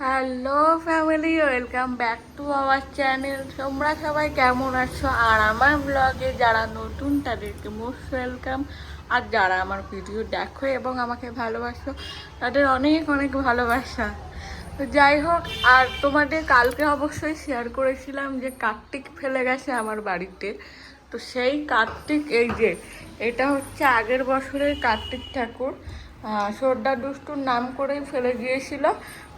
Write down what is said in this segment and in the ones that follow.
Hello family welcome back to our channel তোমরা সবাই কেমন আছো? আর আমার ব্লগে যারা নতুন তাদেরকে মোস্ট ওয়েলকাম আর যারা আমার ভিডিও দেখো এবং আমাকে ভালোবাসো তাদের অনেক অনেক ভালোবাসা। তো যাই হোক আর তোমাদের কালকে অবশ্যই শেয়ার করেছিলাম যে কার্তিক ফেলে গেছে আমার বাড়িতে। তো সেই কার্তিক এই যে এটা হচ্ছে আগের বছরের কার্তিক ঠাকুর। আহ, সর্দা দুষ্টুর নাম করেই ফেলে গিয়েছিল।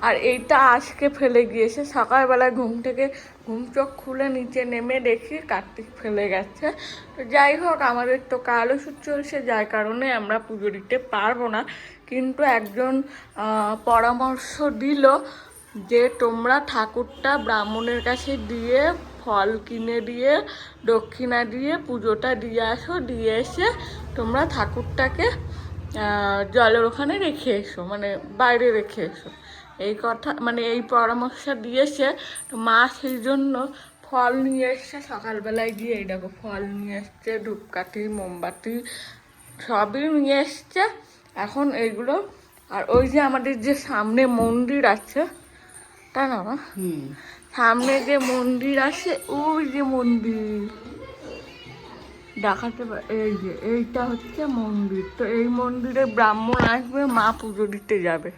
আর এইটা আজকে ফেলে গিয়েছে। সকালবেলা ঘুম থেকে ঘুম চোখ খুলে নিচে নেমে দেখি কার্তিক ফেলে গেছে। তো যাই হোক, আমাদের তো কালো সুদ চলছে, যার কারণে আমরা পুজো দিতে পারব না। কিন্তু একজন পরামর্শ দিল যে তোমরা ঠাকুরটা ব্রাহ্মণের কাছে দিয়ে ফল কিনে দিয়ে, দক্ষিণা দিয়ে পুজোটা দিয়ে আসো, দিয়ে এসে তোমরা ঠাকুরটাকে জলের ওখানে রেখে এসো মানে বাইরে রেখে এসো। কথা মানে এই পরামর্শ দিয়েছে। তো মা সেই জন্য ফল নিয়ে এসছে। সকালবেলায় গিয়ে এই দেখো ফল নিয়ে এসছে ধূপকাঠি মোমবাতি সবই নিয়ে এসছে। এখন এইগুলো আর ওই যে আমাদের যে সামনে মন্দির আছে তাই না? সামনে যে মন্দির আছে ওই যে মন্দির। দেখাতে এই যে এইটা হচ্ছে মন্দির। তো এই মন্দিরে ব্রাহ্মণ আসবে মা পুজো দিতে যাবে।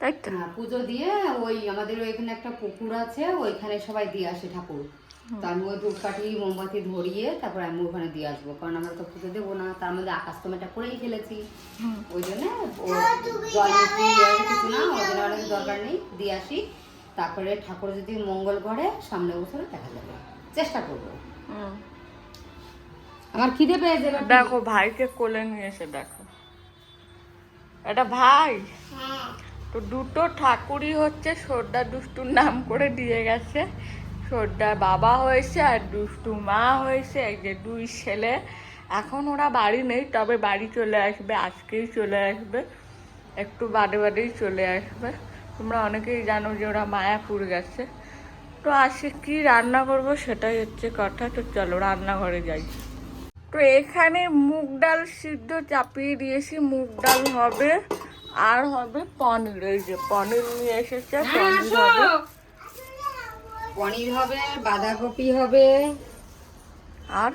তাই তো? হ্যাঁ, পুজো দিয়ে ওই আমাদের ওইখানে একটা পুকুর আছে ওইখানে সবাই দিয়ে আসে ঠাকুর। তো আমি ওই ধূপকাঠি মোমবাতি ধরিয়ে তারপর আমি ওখানে দিয়ে আসব। কারণ আমরা তো পুজো দেবো না তার মধ্যে আকাশ তোমাটা করেই ফেলেছি। ওই জন্য জল কিছু না ওই জন্য অনেক দরকার নেই দিয়ে আসি। তারপরে ঠাকুর যদি মঙ্গল করে সামনে বছরে দেখা যাবে। চেষ্টা করব। হুম। আমার খিদে পেয়ে যাবে দেখো ভাইকে কোলে নিয়ে এসে দেখো। এটা ভাই? তো দুটো ঠাকুরই হচ্ছে, সর্দার দুষ্টুর নাম করে দিয়ে গেছে। সর্দার বাবা হয়েছে আর দুষ্টু মা হয়েছে, এই যে দুই ছেলে। এখন ওরা বাড়ি নেই, তবে বাড়ি চলে আসবে, আজকেই চলে আসবে। একটু বাদে বাদেই চলে আসবে। তোমরা অনেকেই জানো যে ওরা মায়াপুর গেছে। তো আজকে কি রান্না করব সেটাই হচ্ছে কথা, তো চলো রান্নাঘরে যাই। তো এখানে মুগ ডাল সিদ্ধ চাপিয়ে দিয়েছি, মুগ ডাল হবে। আর হবে পনির এই যে পনির নিয়ে এসেছে পনির হবে। পনির হবে বাঁধাকপি হবে। আর?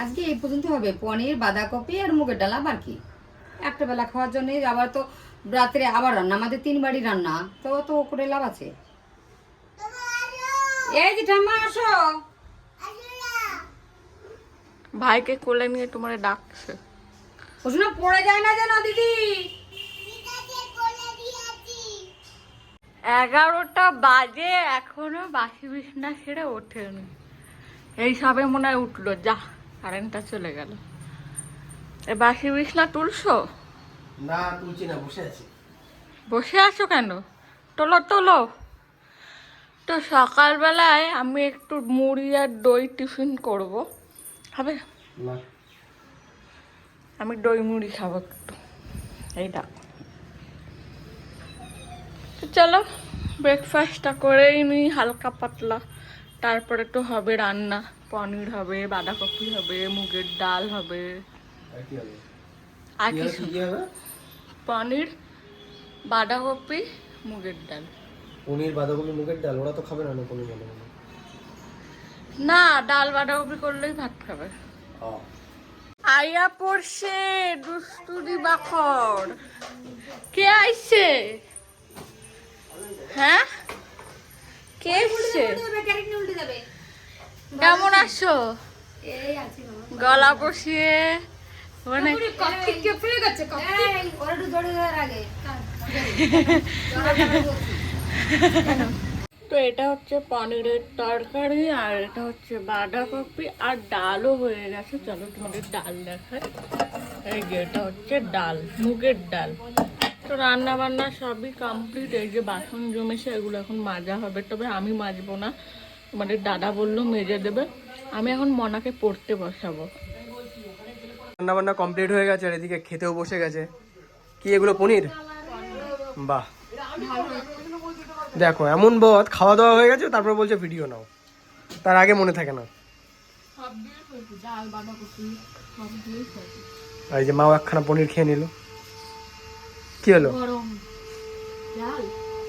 আজকে এই পর্যন্ত হবে। পনির বাঁধাকপি আর মুগের ডাল আবার কি? একটা বেলা খাওয়ার জন্য আবার তো রাত্রে আবার রান্না আমাদের তিন বাড়ি রান্না তো তো করে লাভ আছে। এই যে ঠাম্মা আসো। ভাইকে কোলে নিয়ে তোমার ডাকছে। ওষুধ পড়ে যায় না যেন দিদি? এগারোটা বাজে এখনও বাসি বিছনা সেরে ওঠেনি। এই সবে মনে হয় উঠল যা কারেন্টটা চলে গেল। এ বাসি বিছনা তুলছো? না তুলছি না বসে আছি। বসে আছো কেন? তোলো তোলো। তো সকালবেলায় আমি একটু মুড়ি আর দই টিফিন করব। হবে? না। আমি দই মুড়ি খাব একটু। এই ডাক তো চলো ব্রেকফাস্টটা করেই নিই হালকা পাতলা। তারপরে তো হবে রান্না। পনির হবে বাঁধাকপি হবে মুগের ডাল হবে। আর কিছু পনির বাঁধাকপি মুগের ডাল। পনির বাঁধাকপি মুগের ডাল ওরা তো খাবে না না পনির বাঁধাকপি? না ডাল বাঁধাকপি করলেই ভাত খাবে। ও। আয়া পড়ছে দুষ্টুরি বাখর কে আইছে? হ্যাঁ? কে এসছে কেমন আছো? এই আছি গলা বসিয়ে মানে আগে। এটা হচ্ছে পনিরের তরকারি আর এটা হচ্ছে বাঁধাকপি আর ডালও হয়ে গেছে। চলো তোমাদের ডাল দেখায় এই যে এটা হচ্ছে ডাল, মুগের ডাল। তো রান্না বান্না সবই কমপ্লিট এই যে বাসন জমেছে, এগুলো এখন মাজা হবে। তবে আমি মাজবো না। তোমাদের দাদা বলল মেজে দেবে। আমি এখন মনাকে পড়তে বসাবো। রান্না বান্না কমপ্লিট হয়ে গেছে আর এদিকে খেতেও বসে গেছে। কি এগুলো পনির? বাহ। দেখো এমন বদ খাওয়া দাওয়া হয়ে গেছে তারপর বলছে ভিডিও নাও। তার আগে মনে থাকে না। এই যে মাও একখানা পনির খেয়ে নিল। কি হলো?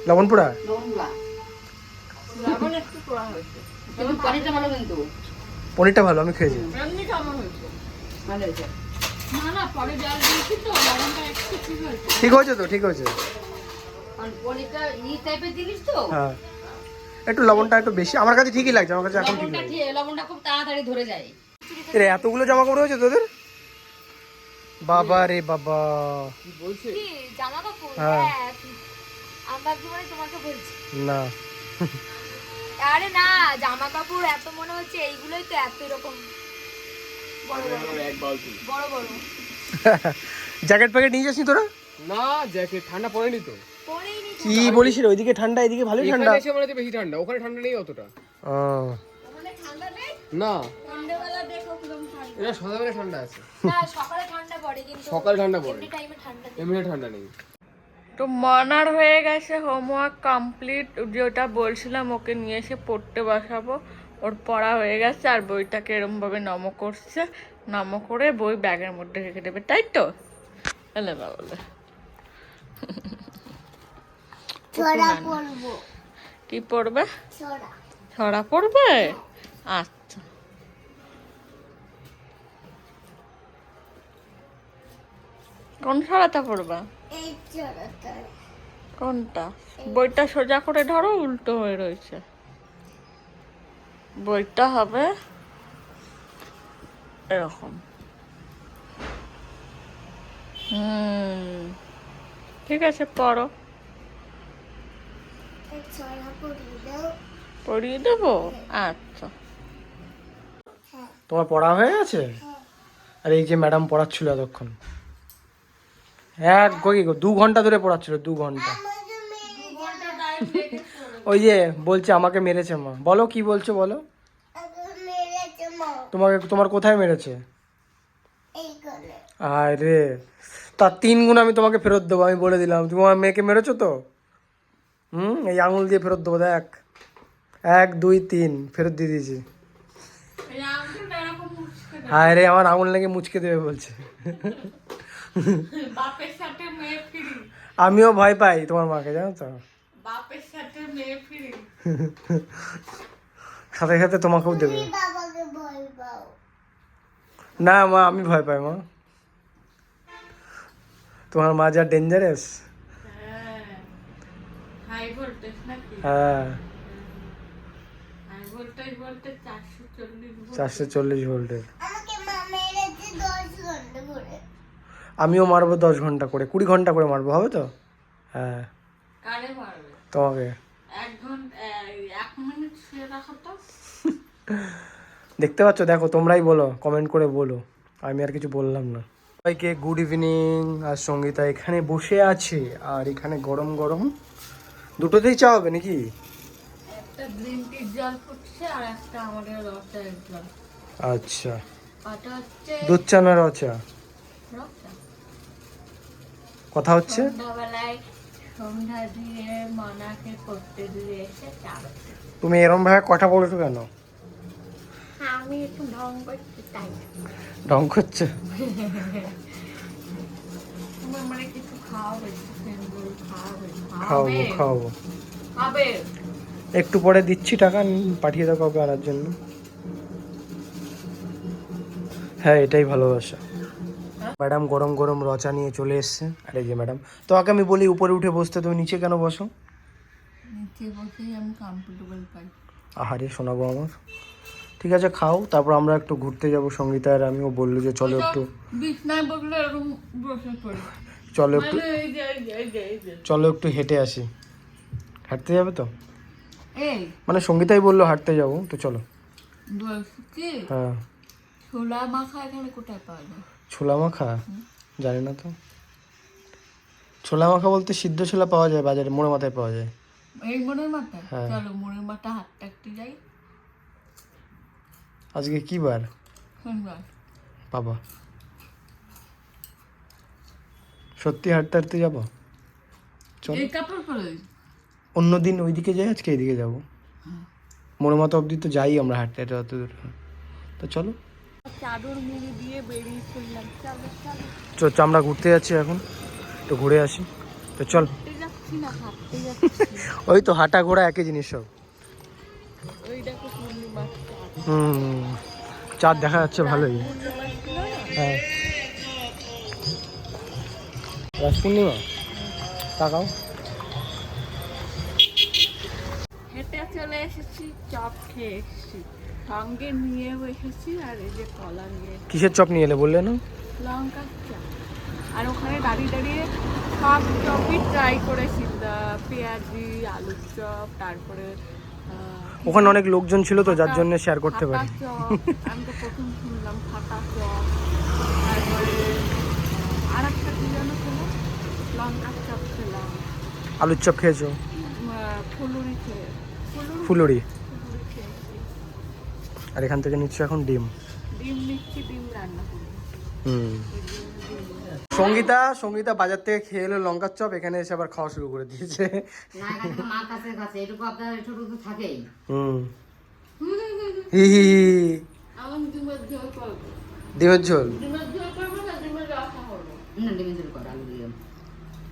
লবণ পোড়া পনিরটা ভালো কিন্তু। পনিরটা ভালো আমি খেয়েছি। এমনি কেমন হয়েছে? ভালো হয়েছে। না না পরে জল দিয়েছি তো লবণটা একটু ঠিক হয়েছে। ঠিক হয়েছে তো ঠিক হয়েছে। একটু লবণটা একটু বেশি। আমার কাছে ঠিকই লাগছে আমার কাছে এখন ঠিক লবণটা খুব তাড়াতাড়ি ধরে যায়। এরে এতগুলো জামা কাপড় হয়েছে তোদের? বাবা রে বাবা। কি জামা কাপড় হ্যাঁ। হ্যাঁ আমি মানে তোমাকে বলছি। না। আরে না জামা কাপড় এত মনে হচ্ছে এইগুলোই তো এত এরকম। বড় বড়। বড় বড়। জ্যাকেট প্যাকেট নিয়ে যাসনি তোরা? না জ্যাকেট ঠান্ডা পড়েনি তো। কি বলিস রে ওইদিকে ঠান্ডা এদিকে ভালোই ঠান্ডা। এখানে এসে মনে হচ্ছে বেশি ঠান্ডা ওখানে ঠান্ডা নেই অতটা। ও, ওখানে ঠান্ডা নেই? না। সন্ধ্যেবেলা দেখো কীরকম ঠান্ডা। এটা সন্ধ্যাবেলা ঠান্ডা আছে। না সকালে ঠান্ডা পড়ে কিন্তু সকালে ঠান্ডা পড়ে। এমনি টাইমে ঠান্ডা নেই। এমনি ঠান্ডা নেই। তো মানার হয়ে গেছে হোমওয়ার্ক কমপ্লিট যেটা বলছিলাম ওকে নিয়ে এসে পড়তে বসাবো। ওর পড়া হয়ে গেছে আর বইটাকে এরমভাবে নম করছে নম করে বই ব্যাগের মধ্যে রেখে দেবে। তাই তো? এলে বলে কি পড়বে ছড়া। পড়বে আচ্ছা। কোন ছড়াটা পড়বা কোনটা? বইটা সোজা করে ধরো উল্টো হয়ে রয়েছে। বইটা হবে এরকম। হুম। ঠিক আছে পড়ো। পড়িয়ে দেবো? আচ্ছা। তোমার পড়া হয়ে গেছে? আর এই যে ম্যাডাম পড়াচ্ছিল এতক্ষণ। এক গো, দু ঘণ্টা ধরে পড়াচ্ছিল দু ঘণ্টা। ওই যে বলছে আমাকে মেরেছে মা। বলো কি বলছো বলো? তোমাকে তোমার কোথায় মেরেছে? আরে তার তিন গুণ আমি তোমাকে ফেরত দেবো আমি বলে দিলাম। তুমি আমার মেয়েকে মেরেছো তো? হুম এই আঙুল দিয়ে ফেরত দেবো দেখ। এক দুই তিন ফেরত দিয়ে দিয়েছি। হায় রে আমার আঙুল নাকি মুচকে দেবে বলছে। বাপের সাথে মেয়ে ফিরি। আমিও ভয় পাই তোমার মাকে জানো তো। সাথে সাথে সাথে তোমাকেও দেবে। না মা আমি ভয় পাই মা। তোমার মা যা ডেঞ্জারাস হাই ভোল্টেজ নাকি? হ্যাঁ। হাই ভোল্টেজ বলতে আমিও মারবো দশ ঘণ্টা করে কুড়ি ঘণ্টা করে মারবো হবে তো? হ্যাঁ। কারে মারবে? তোমাকে। এক ঘণ্টা এক মিনিট শুয়ে রাখো তো। দেখতে পাচ্ছ দেখো তোমরাই বলো কমেন্ট করে বলো। আমি আর কিছু বললাম না। সবাইকে গুড ইভিনিং আর সঙ্গীতা এখানে বসে আছে আর এখানে গরম গরম দুটোতেই চা হবে নাকি? একটা গ্রিন টির জল ফুটছে আর একটা আমাদের রসের জল। আচ্ছা। হচ্ছে দুধ চা না র চা রসা। কথা হচ্ছে? সন্ধ্যাবেলায় সন্ধ্যা দিয়ে মনাকে করতে দিয়ে এসে চা তুমি এরম ভাবে কথা বলেছ কেন? আমি একটু ঢং করছি তাই। ঢং করছে? তোমার মানে কিছু চিকেন রোল খাওয়াবে খাওয়াবো। একটু পরে দিচ্ছি টাকা পাঠিয়ে দাও কাউকে আনার জন্য। হ্যাঁ এটাই ভালোবাসা। ম্যাডাম গরম গরম রচা নিয়ে চলে এসছে। আরে যে ম্যাডাম তোমাকে আমি বলি উপরে উঠে বসতে তুমি নিচে কেন বসো? নিচে বসেই আমি কমফোর্টেবল পাই। আহারে শোনাবো আমার। ঠিক আছে খাও তারপর আমরা একটু ঘুরতে যাব। সঙ্গীতা আর আমিও বলল যে চলো একটু বিছনায় বসলে এরকম বসে পড়ি। চলো একটু মানে যে চলো একটু হেঁটে আসি। হাঁটতে যাবে তো? মানে সঙ্গীতাই বলল হাঁটতে যাব তো চলো। হ্যাঁ। ছোলা মাখা এখানে কোথায় পাওয়া যায়? ছোলা মাখা? জানি না তো। ছোলা মাখা বলতে সিদ্ধ ছোলা পাওয়া যায় বাজারে মোড়ে মাথায় পাওয়া যায়। এই মাথা হ্যাঁ। চলো মনের মাথা হাতটা একটু যাই। আজকে কি বার? শনিবার। বাবা। সত্যি হাঁটতে হাঁটতে যাব? চল। এই কাপড় পরে অন্য দিন ওইদিকে যাই আজকে এইদিকে যাব। মোড়ে মাথা অবধি তো যাই আমরা হাঁটতে হাঁটতে অত দূর তো চলো। চাদর মুড়ি দিয়ে বেরিয়ে চললাম চলো চলো। চ চ, আমরা ঘুরতে যাচ্ছি এখন। তো ঘুরে আসি। তো চল। ওই তো হাঁটা ঘোড়া একই জিনিস সব। ওই হুম চাঁদ দেখা যাচ্ছে ভালোই। রাজ পূর্ণিমা তাকাও। হেঁটে চলে এসেছি চপ খেয়ে এসেছি। সঙ্গে নিয়েও এসেছি আর এই যে কলা নিয়ে। কিসের চপ নিয়ে এলে বললে না? লঙ্কার চপ। আর ওখানে দাঁড়িয়ে দাঁড়িয়ে সব চপই ট্রাই করেছি। দা- পেঁয়াজি আলুর চপ তারপরে ওখানে অনেক লোকজন ছিল তো যার জন্য শেয়ার করতে পারি। আমি তো প্রথম শুনলাম ফাটা চপ তারপরে আর একটা কি যেন খেলাম লঙ্কার চপ খেলাম আলুর চপ খেয়েছো? ফুলুরি আর এখান থেকে নিচ্ছ এখন ডিম? ডিম নিচ্ছি ডিম রান্না করব। হুম। সঙ্গীতা সঙ্গীতা বাজার থেকে খেয়ে এলো লঙ্কার চপ এখানে এসে আবার খাওয়া শুরু করে দিয়েছে। ডিমের ঝোল করব। ডিমের ঝোল?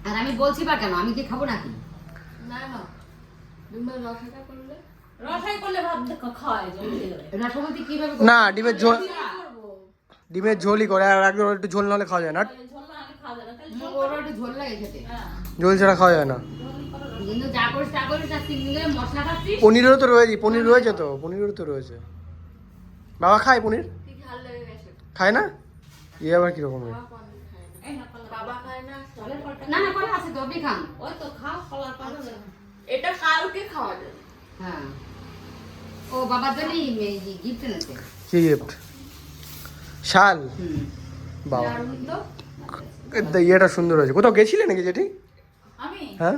আর আমি বলছি বা কেন? আমি কি খাব নাকি? না না। ডিমের রসাটা করলে? রসাই করলে ভাত দেখা খাওয়ায় জলদি কীভাবে না ডিমের ঝোল ডিমের ঝোলই করে আর একদম একটু ঝোল নাহলে খাওয়া যায় না। ঝোল হলে খাওয়া যাবে না। একটু ঝোল লাগে খেতে। ঝোল ছাড়া খাওয়া যায় না। পনিরেরও তো রয়েছে পনির রয়েছে তো পনিরেরও তো রয়েছে। বাবা খায় পনির? খায় না? ইয়ে আবার কীরকম হয়? বাবা খায় না না না কলা আছে তো আপনি খান। ওই তো খাও কলার পাতা এটা কালকে খাওয়া যাবে? হ্যাঁ। ও বাবার জন্যই গিফট এনেছে। কি গিফট শাল? হুম। বাবা। ইয়েটা সুন্দর হয়েছে। কোথাও গেছিলে নাকি যেটি আমি? হ্যাঁ।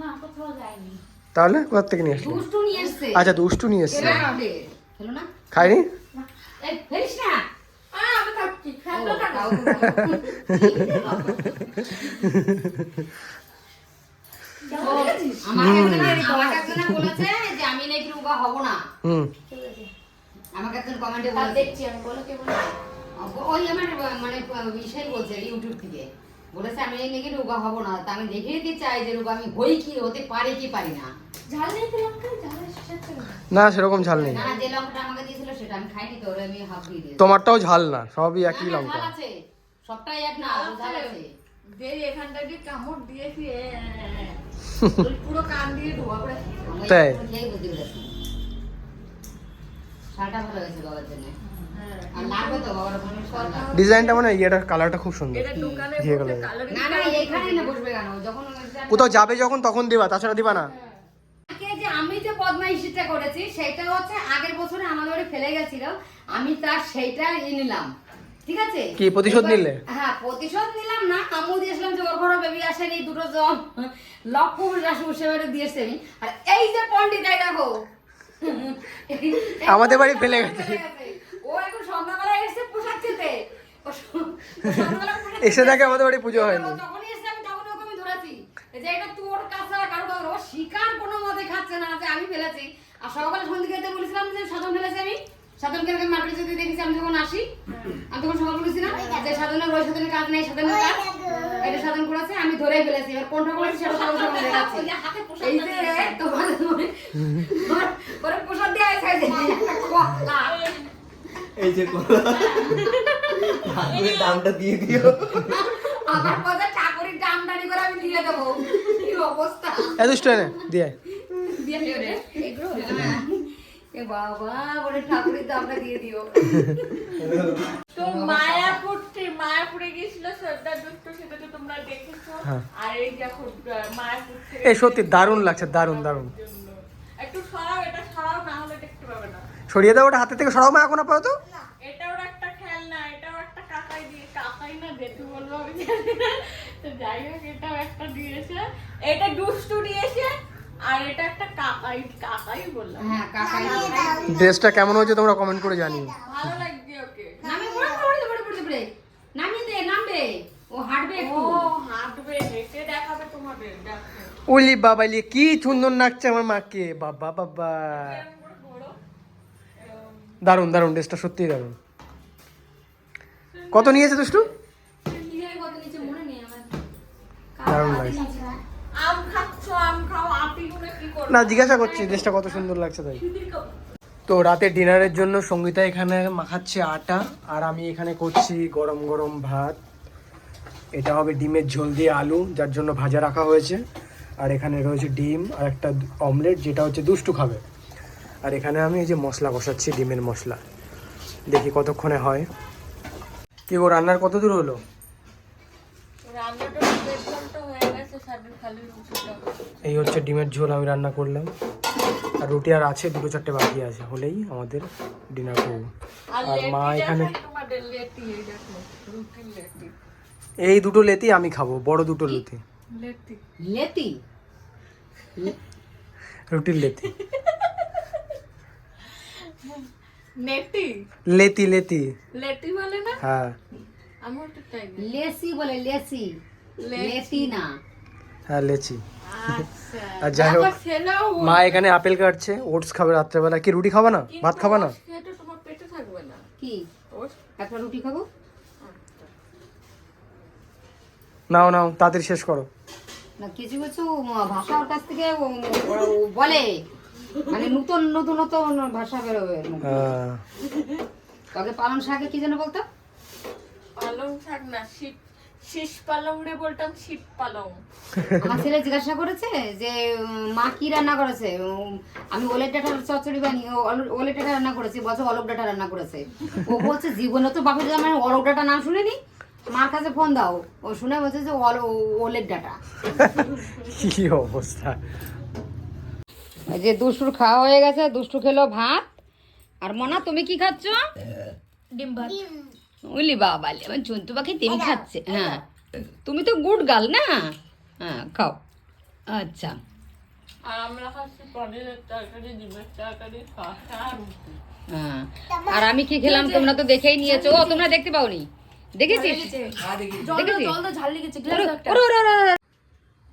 না কোথাও যাইনি। তাহলে কোথা থেকে নিয়ে আসলে? দুষ্টু নিয়ে এসছে। আচ্ছা দুষ্টু নিয়ে এসছে। খেলো না। ওদের। না। আমাকে একজন- আমাকে একজনে বলেছে যে আমি নাকি রোগা হব না। হুম। আমাকে একজন কমেন্টে দেখছি আমি বলো কে বলো ওই আমার মানে বিষয় বলছে ইউটিউব থেকে। বলেছে আমি নাকি রোগা হব না। তা আমি দেখে দিতে চাই যে রোগা আমি হই কি হতে পারি কি পারি না। ঝাল নেই তো লঙ্কা ঝাল এসেছে না সেরকম ঝাল নেই। না না, যে লঙ্কাটা আমাকে দিয়েছিল সেটা আমি খাইনি তো আমি হাফ দিয়ে দিয়েছি। তোমারটাও ঝাল না সবই একই লঙ্কা। আছে সবটাই এক না ঝাল আছে। যে এখানটা দিয়ে কামড় দিয়েছি পুরো কান দিয়ে ঢোকা পড়ে। তাই? শালটা ভালো হয়েছে বাবার জন্য। শালটা। ডিজাইনটা মানে ইয়েটার কালারটা খুব সুন্দর। এটা দোকানে ঘিয়ে বসে গেল। কালারিং না না এইখানে না বসবে কেন? যখন ওইটা- কোথাও যাবে যখন তখন দিবা তাছাড়া দিবা না। আজকে যে বদমাইশিটা করেছি সেটা হচ্ছে আগের বছরে আমাদের বাড়ি ফেলে গেছিল আমি তার সেইটা ই নিলাম। ঠিক আছে? কি, প্রতিশোধ নিলে? হ্যাঁ প্রতিশোধ নিলাম না আম্মু দিয়েছিলাম যে ওর ঘরে বেবি আসেনি দুটো জন লক্ষ রাশি সেবারে দিয়েছে আমি। আর এই যে পন্ডিত এই দেখো। আমাদের বাড়ি ফেলে গেছে। ও এখন সন্ধ্যাবেলা এসে পোশাক খেতে। এসে দেখে আমাদের বাড়ি পুজো হয়নি ও যখনই এসে আমি তখনই ওকে আমি ধরেছি যে এটা তোর কাছে আর কারও কাছে ও শিকার কোনো মতে খাচ্ছে না যে আমি ফেলেছি। আর সকালে সন্ধ্যে খেতে বলেছিলাম যে সাধন ফেলেছি আমি। সাধনকে আমি মার্কেটে যদি দেখেছি আমি যখন আসি আমি তখন সকাল বলেছিলাম যে সাধনের ওই সাধনের কাজ নেই সাধনের কাজ। এটা সাধন করেছে আমি ধরেই ফেলেছি। এবার কোনটা করেছি সেটা সকাল সকাল দেখাচ্ছি। এই যে তোমার ওর প্রসাদ দেওয়া হয়েছে এই যে এই যে কলা দামটা দিয়ে দিও। আমার পথে ঠাকুরের দামদানি করে আমি দিয়ে দেবো কি অবস্থা? এত দুষ্ট দিয়ে। দিয়ে রে। এ বাবা বলে ঠাকুরের দামটা দিয়ে দিও। তো মায়াপুর মায়াপুরে গেছিল শ্রদ্ধা দুষ্ট সেটা তো তোমরা দেখেছ। হ্যাঁ। আর এই দেখো মায়াপুর থেকে এই সত্যি দারুণ লাগছে দারুণ দারুণ। একটু সরাও এটা সরাও না হলে দেখতে পাবে না। সরিয়ে দাও ওটা হাতে থেকে সরাও মা এখন আপাতত। এটাও একটা খেলনা এটাও একটা কাকাই দিয়ে কাকাই না জেঠু বলব আমি তো যাই হোক এটাও একটা দিয়েছে। এটা দুষ্টু দিয়েছে আর এটা একটা কাকাই কাকাই বললাম। হ্যাঁ কাকাই। ড্রেসটা কেমন হয়েছে তোমরা কমেন্ট করে জানিও। ভালো লাগছে ওকে। নামে পড়ে পড়ে পড়ে পড়ে পড়ে। নামিয়ে দে নামবে। ও হাঁটবে ও হাঁটবে হেঁটে দেখাবে তোমাদের দেখো। উলি বাবালি কি সুন্দর নাচছে আমার মাকে। বাবা বাবা। দারুণ দারুণ ড্রেসটা সত্যিই দারুণ। কত নিয়েছে দুষ্টু কি জানি কত নিচে মনে নেই আমার দারুণ লাগছে। না জিজ্ঞাসা করছি দেশটা কত সুন্দর লাগছে তাই। তো রাতে ডিনারের জন্য সঙ্গীতা এখানে মাখাচ্ছে আটা আর আমি এখানে করছি গরম গরম ভাত। এটা হবে ডিমের ঝোল দিয়ে আলু যার জন্য ভাজা রাখা হয়েছে। আর এখানে রয়েছে ডিম আর একটা অমলেট যেটা হচ্ছে দুষ্টু খাবে। আর এখানে আমি এই যে মশলা কষাচ্ছি ডিমের মশলা। দেখি কতক্ষণে হয়। কি গো রান্নার কত দূর হলো? রান্নাটা এই হচ্ছে ডিমের ঝোল আমি রান্না করলাম। আর রুটি আর আছে দুটো চারটে বাকি আছে হলেই আমাদের ডিনার করব। আর মা এখানে এই দেখো রুটির লেটি। এই দুটো লেতি আমি খাব বড় দুটো লেতি লেটি। লেতি রুটির লেতি নেটি? লেতি লেতি লেটি বলে না? হ্যাঁ। আমার তো তাই লেসি বলে লেসি। হ্যাঁ লেচি। আচ্ছা। আর যাই হোক মা এখানে আপেল কাটছে ওটস খাবে রাত্রেবেলা কি রুটি খাবা না? ভাত খাবা না? সেটা তোমার পেটে থাকবে না। কি? একটা রুটি খাব? নাও নাও তাড়াতাড়ি শেষ করো। না কিছু কিছু ভাষা ওর কাছ থেকে বলে। মানে নতুন নতুন নতুন ভাষা বেরোবে তোকে পালন শাকে কি যেন বলতো? পালং শাক না শীত শীষ পালং রে বলতাম শীত পালং। আমার ছেলে জিজ্ঞাসা করেছে যে মা কি রান্না করেছে? আমি ওলের ডাটা চচ্চড়ি বানিয়ে ও- ওলের ডাটা রান্না করেছি বলছে অলক ডাটা রান্না করেছে। ও বলছে জীবনে তো বাপের জামাই অলক ডাটা নাম শুনিনি? মার কাছে ফোন দাও। ও শুনে বলছে যে অল- ওলের ডাটা। কি অবস্থা? যে দুষ্টুর খাওয়া হয়ে গেছে দুষ্টু খেলো ভাত। আর মনা তুমি কি খাচ্ছ? ডিম ভাত। উলি বাবা আমার জন্তু পাখি তেমনি খাচ্ছে। হ্যাঁ তুমি তো গুড গার্ল না? হ্যাঁ খাও। আচ্ছা। আর হ্যাঁ আর আমি কি খেলাম? তোমরা তো দেখেই নিয়েছো। ও তোমরা দেখতে পাওনি? দেখেছিস।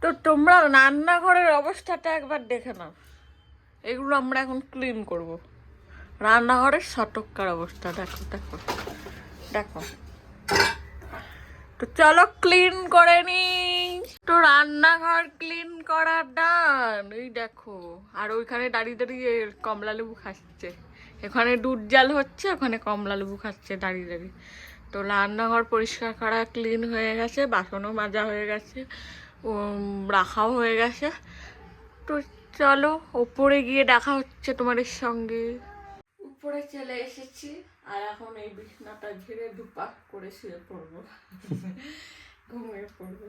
তো তোমরা রান্নাঘরের অবস্থাটা একবার দেখে নাও। এগুলো আমরা এখন ক্লিন করব। রান্নাঘরের সতর্কার অবস্থা দেখো দেখো। দেখো। তো চলো ক্লিন করে নি। তো রান্নাঘর ক্লিন করা ডান এই দেখো, আর ওইখানে দাঁড়িয়ে দাঁড়িয়ে কমলা লেবু খাচ্ছে। এখানে দুধ জাল হচ্ছে, ওখানে কমলা লেবু খাচ্ছে দাঁড়িয়ে দাঁড়িয়ে। তো রান্নাঘর পরিষ্কার করা ক্লিন হয়ে গেছে, বাসনও মাজা হয়ে গেছে রাখাও হয়ে গেছে। তো চলো, ওপরে গিয়ে দেখা হচ্ছে তোমাদের সঙ্গে। উপরে চলে এসেছি। আর এখন এই বিছনাটা ঘিরে দুপাক করে শুয়ে পড়ব। ঘুমিয়ে পড়ব।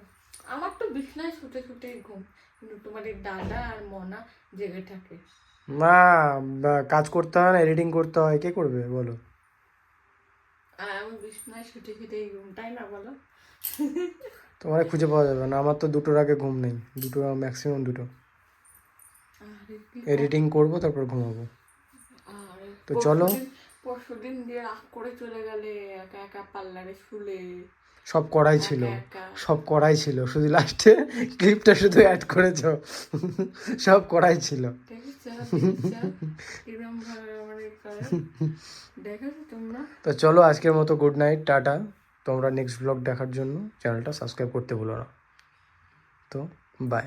আমার তো বিছনায় ছুটে ছুটেই ঘুম কিন্তু তোমাদের দাদা আর মনা জেগে থাকে। না কাজ করতে হয় না এডিটিং করতে হয় কে করবে বলো? আর আমি বিছনায় ছুটে ছুটেই ঘুম তাই না বলো। তোমার খুঁজে পাওয়া যাবে না আমার তো দুটোর আগে ঘুম নেই দুটো ম্যাক্সিমাম দুটো। এডিটিং করব তারপর ঘুমাবো। তো চলো। পরশু দিন দিয়ে রাগ করে চলে গেলে একা একা পার্লারে শুলে। সব করাই ছিল। সব করাই ছিল। শুধু লাস্টে ক্লিপটা শুধু অ্যাড করেছ। সব করাই ছিল। তো চলো আজকের মতো গুড নাইট টাটা। তোমরা নেক্সট ব্লগ দেখার জন্য চ্যানেলটা সাবস্ক্রাইব করতে ভুলো না। তো বাই